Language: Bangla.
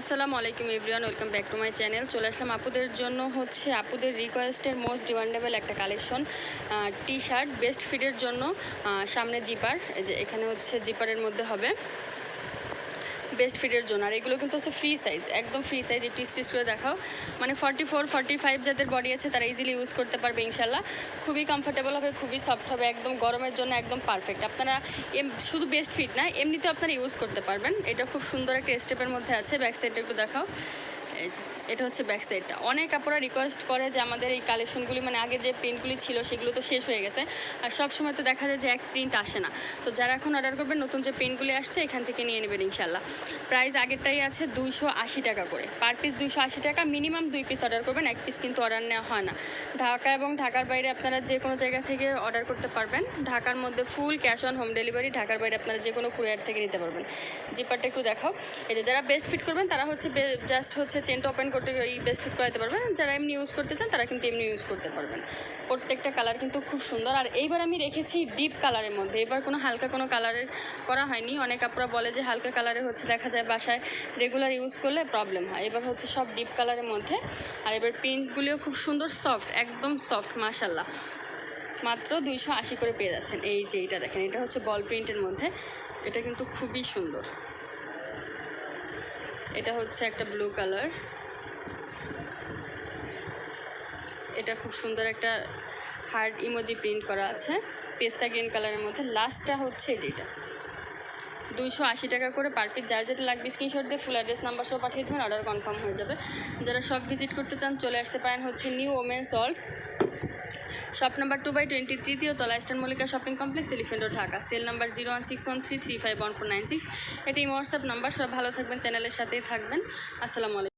আসসালামু আলাইকুম everyone, welcome back to my channel. চলে আসলাম আপুদের জন্য হচ্ছে আপুদের রিকোয়েস্টের মোস্ট ডিমান্ডেবল একটা কালেকশন টি শার্ট বেস্ট ফিটের জন্য সামনে জিপার যে এখানে হচ্ছে জিপারের মধ্যে হবে। বেস্ট ফিটের জন্য। আর এগুলো কিন্তু হচ্ছে ফ্রি সাইজ একদম ফ্রি সাইজ একটু স্টিচ করে দেখাও। মানে ফর্টি ফোর ফর্টি ফাইভ যাদের বডি আছে, তারা ইজিলি ইউজ করতে পারবে ইনশাল্লাহ খুবই কমফোর্টেবল হবে, খুবই সফট হবে, একদম গরমের জন্য একদম পারফেক্ট আপনারা এম, শুধু বেস্ট ফিট না, এমনিতেও আপনারা ইউজ করতে পারবেন। এটা খুব সুন্দর একটা স্টেপের মধ্যে আছে ব্যাক সাইডটা একটু দেখাও। এই যে, এটা হচ্ছে ব্যাক সাইডটা অনেক আপুরা রিকোয়েস্ট করে যে আমাদের এই কালেকশনগুলি মানে আগে যে প্রিন্টগুলি ছিল সেগুলো তো শেষ হয়ে গেছে। আর সব সময় তো দেখা যায় যে এক প্রিন্ট আসে না। তো যারা এখন অর্ডার করবেন নতুন যে প্রিন্টগুলি আসছে, এখান থেকে নিয়ে নেবেন ইনশাল্লাহ প্রাইস আগেরটাই আছে দুইশো আশি টাকা করে। পার পিস দুইশো আশি টাকা মিনিমাম দুই পিস অর্ডার করবেন। এক পিস কিন্তু অর্ডার নেওয়া হয় না। ঢাকা এবং ঢাকার বাইরে আপনারা যে কোনো জায়গা থেকে অর্ডার করতে পারবেন। ঢাকার মধ্যে full cash on home delivery ঢাকার বাইরে আপনারা যে কোনো কুরিয়ার থেকে নিতে পারবেন। জিপারটা একটু দেখাও। এই যে যারা বেস্ট ফিট করবেন, তারা হচ্ছে জাস্ট হচ্ছে চেনটা ওপেন করতে এই বেস্ট ফিট করাতে পারবেন। যারা এমনি ইউজ করতে চান, তারা কিন্তু এমনি ইউজ করতে পারবেন। প্রত্যেকটা কালার কিন্তু খুব সুন্দর। আর এইবার আমি রেখেছি ডিপ কালারের মধ্যে। এবার কোনো হালকা কোনো কালারের করা হয়নি। অনেক আপনারা বলে যে হালকা কালারে হচ্ছে দেখা যায় বাসায় রেগুলার ইউজ করলে প্রবলেম হয়। এবার হচ্ছে সব ডিপ কালারের মধ্যে। আর এবার প্রিন্টগুলিও খুব সুন্দর সফট একদম সফট মাশাল্লাহ মাত্র দুইশো আশি করে পেয়ে যাচ্ছেন। এই যে এটা দেখেন, এটা হচ্ছে বল প্রিন্টের মধ্যে। এটা কিন্তু খুবই সুন্দর। এটা হচ্ছে একটা ব্লু কালার এটা খুব সুন্দর একটা হার্ড ইমোজি প্রিন্ট করা আছে। পেস্তা গ্রিন কালারের মধ্যে। লাস্টটা হচ্ছে যেটা দুইশো আশি টাকা করে পার পিস যার যেটা লাগবে স্ক্রিনশট দিয়ে ফুল অ্যাড্রেস নাম্বার সহ পাঠিয়ে দেবেন অর্ডার কনফার্ম হয়ে যাবে। যারা সব ভিজিট করতে চান, চলে আসতে পারেন হচ্ছে new women salt shop number two by twenty তৃতীয় তলা eastern Mallika shopping complex, elephant road, Dhaka. Cell number zero one six one three three five one four nine six এটি হোয়াটসঅ্যাপ নাম্বার, সবাই ভালো থাকবেন, চ্যানেলের সাথেই থাকবেন। আসসালামু আলাইকুম।